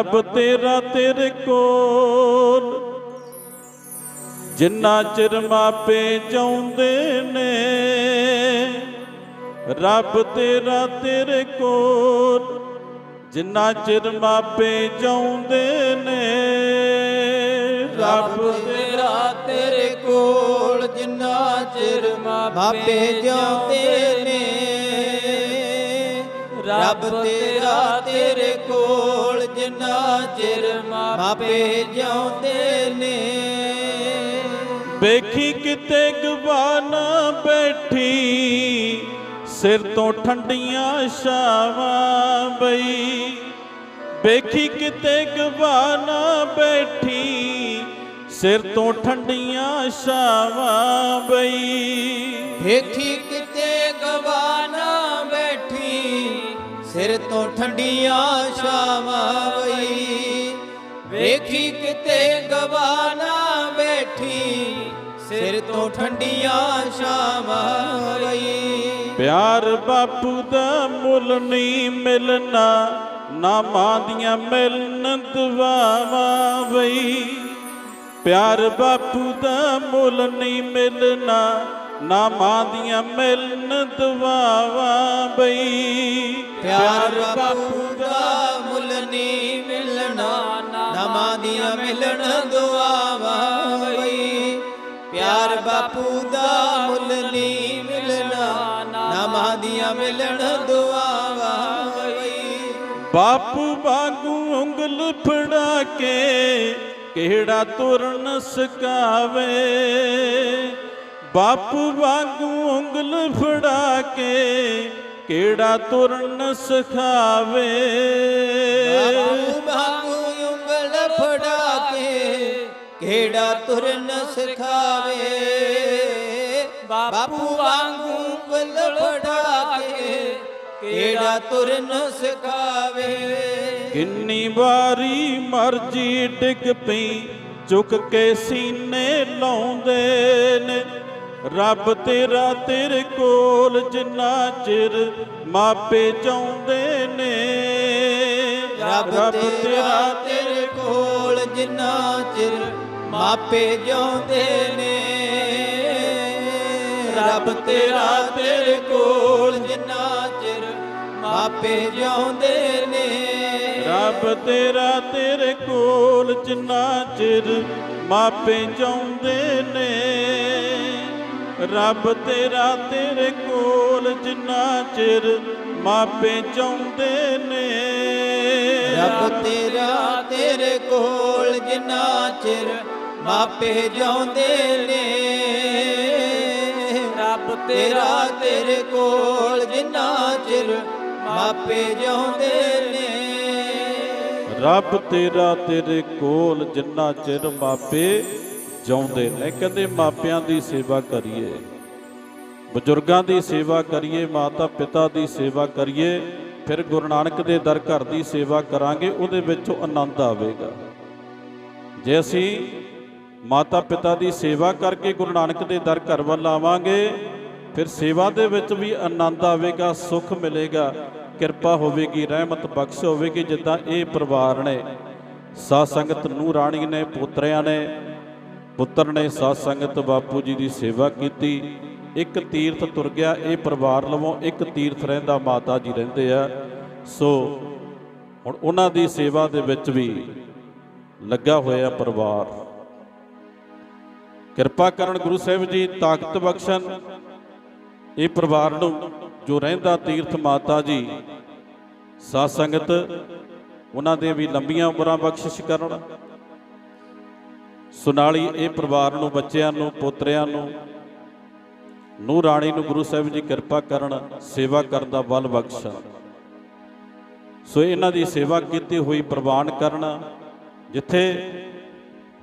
ਰੱਬ ਤੇਰਾ ਤੇਰੇ ਕੋਲ। ਜਿੰਨਾ ਚਿਰ ਮਾਪੇ ਚਾਹੁੰਦੇ ਨੇ, ਰੱਬ ਤੇਰਾ ਤੇਰੇ ਕੋਲ। ਜਿੰਨਾ ਚਿਰ ਮਾਪੇ ਚਾਹੁੰਦੇ ਨੇ, ਰੱਬ ਤੇਰਾ ਤੇਰੇ ਕੋਲ। ਜਿੰਨਾ ਚਿਰ ਮਾਪੇ ਜਿਉਂਦੇ ਨੇ, ਰੱਬ ਤੇਰਾ ਤੇਰੇ ਜਿੰਨਾ ਚਿਰ ਮਾਪੇ ਜਿਉਂਦੇ ਨੇ। ਵੇਖੀ ਕਿਤੇ ਗਵਾਨਾ ਬੈਠੀ ਸਿਰ ਤੋਂ ਠੰਡੀਆਂ ਛਾਵਾਂ ਬਈ। ਵੇਖੀ ਕਿਤੇ ਗਵਾਨਾ ਬੈਠੀ ਸਿਰ ਤੋਂ ਠੰਡੀਆਂ ਛਾਵਾਂ ਬਈ। ਵੇਖੀ ਕਿਤੇ ਗਵਾਨਾ ਸਿਰ ਤੋਂ ਠੰਡੀਆਂ ਛਾਵਾਂ ਵਈ। ਵੇਖੀ ਕਿਤੇ ਗਵਾਨਾ ਬੈਠੀ। ਸਿਰ ਤੋਂ ਠੰਡੀਆਂ ਛਾਵਾਂ ਵਈ। ਪਿਆਰ ਬਾਪੂ ਦਾ ਮੁੱਲ ਨਹੀਂ ਮਿਲਣਾ ਨਾ ਨਾਮਾਂ ਦੀਆਂ ਮਿਲਣ ਦੁਆਵਾਂ ਬਈ ਪਿਆਰ ਬਾਪੂ ਦਾ ਮੁੱਲ ਨਹੀਂ ਮਿਲਣਾ ਨਾ ਨਾਮਾਂ ਦੀਆਂ ਮਿਲਣ ਦੁਆਵਾਂ ਬਈ ਬਾਪੂ ਦਾ ਮੁੱਲ ਨਹੀਂ ਮਿਲਣਾ ਨਾਮਾਂ ਦੀਆਂ ਮਿਲਣ ਦੁਆਵਾਂ ਵਈ ਬਾਪੂ ਵਾਂਗੂ ਉਂਗਲ ਫੜਾ ਕੇ ਕਿਹੜਾ ਤੁਰਨ ਸਕਾਵੇ? ਬਾਪੂ ਵਾਂਗੂ ਉਂਗਲ ਫੜਾ ਕੇ ਕਿਹੜਾ ਤੁਰਨ ਸਿਖਾਵੇ? ਬਾਪੂ ਬਾਪੂ ਕਿਹੜਾ ਤੁਰਨ ਸਿਖਾਵੇ। ਬਾਪੂ ਵਾਂਗੂ ਉਂਗਲ ਫੜਾ ਕੇ ਕਿਹੜਾ ਤੁਰਨ ਸਿਖਾਵੇ। ਕਿੰਨੀ ਵਾਰੀ ਮਰਜ਼ੀ ਡਿੱਗ ਪਈ ਝੁਕ ਕੇ ਸੀਨੇ ਲਾਉਂਦੇ ਨੇ। ਰੱਬ ਤੇਰਾ ਤੇਰੇ ਕੋਲ ਜਿੰਨਾ ਚਿਰ ਮਾਪੇ ਚਾਹੁੰਦੇ ਨੇ। ਰੱਬ ਤੇਰਾ ਤੇਰੇ ਕੋਲ ਜਿੰਨਾ ਮਾਪੇ ਜਿਉਂਦੇ ਨੇ। ਰੱਬ ਤੇਰਾ ਤੇਰੇ ਕੋਲ ਜਿੰਨਾ ਚਿਰ ਮਾਪੇ ਜਿਉਂਦੇ ਨੇ। ਰੱਬ ਤੇਰਾ ਤੇਰੇ ਕੋਲ ਜਿੰਨਾ ਚਿਰ ਮਾਪੇ ਚਾਹੁੰਦੇ ਨੇ। ਰੱਬ ਤੇਰਾ ਤੇਰੇ ਕੋਲ ਜਿੰਨਾ ਚਿਰ ਮਾਪੇ ਚਾਹੁੰਦੇ ਨੇ। ਰੱਬ ਤੇਰਾ ਤੇਰੇ ਕੋਲ ਜਿੰਨਾ ਚਿਰ ਮਾਪੇ ਜਿਉਂਦੇ ਨੇ। ਰੱਬ ਤੇਰਾ ਤੇਰੇ ਕੋਲ ਜਿੰਨਾ ਚਿਰ ਮਾਪੇ ਜਿਉਂਦੇ ਨੇ। ਰੱਬ ਤੇਰਾ ਤੇਰੇ ਕੋਲ ਜਿੰਨਾ ਚਿਰ ਮਾਪੇ ਜਿਉਂਦੇ ਨੇ। ਕਹਿੰਦੇ ਮਾਪਿਆਂ ਦੀ ਸੇਵਾ ਕਰੀਏ, ਬਜ਼ੁਰਗਾਂ ਦੀ ਸੇਵਾ ਕਰੀਏ, ਮਾਤਾ ਪਿਤਾ ਦੀ ਸੇਵਾ ਕਰੀਏ, ਫਿਰ ਗੁਰੂ ਨਾਨਕ ਦੇ ਦਰ ਘਰ ਦੀ ਸੇਵਾ ਕਰਾਂਗੇ, ਉਹਦੇ ਵਿੱਚੋਂ ਆਨੰਦ ਆਵੇਗਾ। ਜੇ ਅਸੀਂ ਮਾਤਾ ਪਿਤਾ ਦੀ ਸੇਵਾ ਕਰਕੇ ਗੁਰੂ ਨਾਨਕ ਦੇ ਦਰ ਘਰ ਵੱਲ ਆਵਾਂਗੇ। ਫਿਰ ਸੇਵਾ ਦੇ ਵਿੱਚ ਵੀ ਆਨੰਦ ਆਵੇਗਾ, ਸੁੱਖ ਮਿਲੇਗਾ। ਕਿਰਪਾ ਹੋਵੇਗੀ, ਰਹਿਮਤ, ਬਖਸ਼ ਹੋਵੇਗੀ, ਜਿੱਦਾਂ ਇਹ ਪਰਿਵਾਰ ਨੇ। ਸਾਧ ਸੰਗਤ ਨੂੰ ਰਾਣੀ ਨੇ, ਪੁੱਤਰਿਆਂ ਨੇ, ਪੁੱਤਰ ਨੇ ਸਾਧ ਸੰਗਤ ਬਾਪੂ ਜੀ ਦੀ ਸੇਵਾ ਕੀਤੀ। ਇੱਕ ਤੀਰਥ ਤੁਰ ਗਿਆ, ਇਹ ਪਰਿਵਾਰ ਲਵੋਂ ਇੱਕ ਤੀਰਥ ਰਹਿੰਦਾ ਮਾਤਾ ਜੀ ਰਹਿੰਦੇ ਆ। ਸੋ ਹੁਣ ਉਹਨਾਂ ਦੀ ਸੇਵਾ ਦੇ ਵਿੱਚ ਵੀ ਲੱਗਾ ਹੋਇਆ ਪਰਿਵਾਰ। ਕਿਰਪਾ ਕਰਨ ਗੁਰੂ ਸਾਹਿਬ ਜੀ ਤਾਕਤ ਬਖਸ਼ਣ। ਇਹ ਪਰਿਵਾਰ ਨੂੰ ਜੋ ਰਹਿੰਦਾ ਤੀਰਥ ਮਾਤਾ ਜੀ, ਸਾਧ ਸੰਗਤ, ਉਹਨਾਂ ਦੇ ਵੀ ਲੰਬੀਆਂ ਉਮਰਾਂ ਬਖਸ਼ਿਸ਼ ਕਰਨ। ਸੁਨਾਲੀ ਇਹ ਪਰਿਵਾਰ ਨੂੰ, ਬੱਚਿਆਂ ਨੂੰ, ਪੋਤਰਿਆਂ ਨੂੰ ਨੂੰ ਰਾਣੀ ਨੂੰ ਗੁਰੂ ਸਾਹਿਬ ਜੀ ਕਿਰਪਾ ਕਰਨ, ਸੇਵਾ ਕਰਨ ਦਾ ਬਲ ਬਖਸ਼ਣ। ਸੋ ਇਹਨਾਂ ਦੀ ਸੇਵਾ ਕੀਤੀ ਹੋਈ ਪ੍ਰਵਾਨ ਕਰਨ, ਜਿੱਥੇ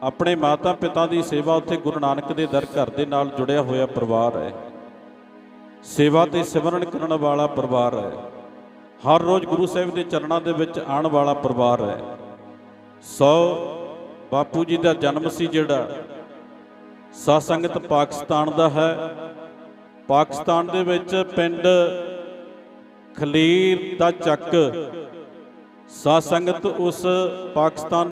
ਆਪਣੇ ਮਾਤਾ ਪਿਤਾ ਦੀ ਸੇਵਾ ਉੱਥੇ ਗੁਰੂ ਨਾਨਕ ਦੇ ਦਰ ਘਰ ਦੇ ਨਾਲ ਜੁੜਿਆ ਹੋਇਆ ਪਰਿਵਾਰ ਹੈ। ਸੇਵਾ ਤੇ ਸਿਮਰਨ ਕਰਨ ਵਾਲਾ ਪਰਿਵਾਰ ਹੈ। ਹਰ ਰੋਜ਼ ਗੁਰੂ ਸਾਹਿਬ ਦੇ ਚਰਨਾਂ ਦੇ ਵਿੱਚ ਆਉਣ ਵਾਲਾ ਪਰਿਵਾਰ ਹੈ। ਸੋ ਬਾਪੂ ਜੀ ਦਾ ਜਨਮ ਸੀ ਜਿਹੜਾ ਸਾਧ ਸੰਗਤ ਪਾਕਿਸਤਾਨ ਦਾ ਹੈ। ਪਾਕਿਸਤਾਨ ਦੇ ਵਿੱਚ ਪਿੰਡ ਖਲੀਰ ਦਾ ਚੱਕ ਸਾਧ ਸੰਗਤ ਉਸ ਪਾਕਿਸਤਾਨ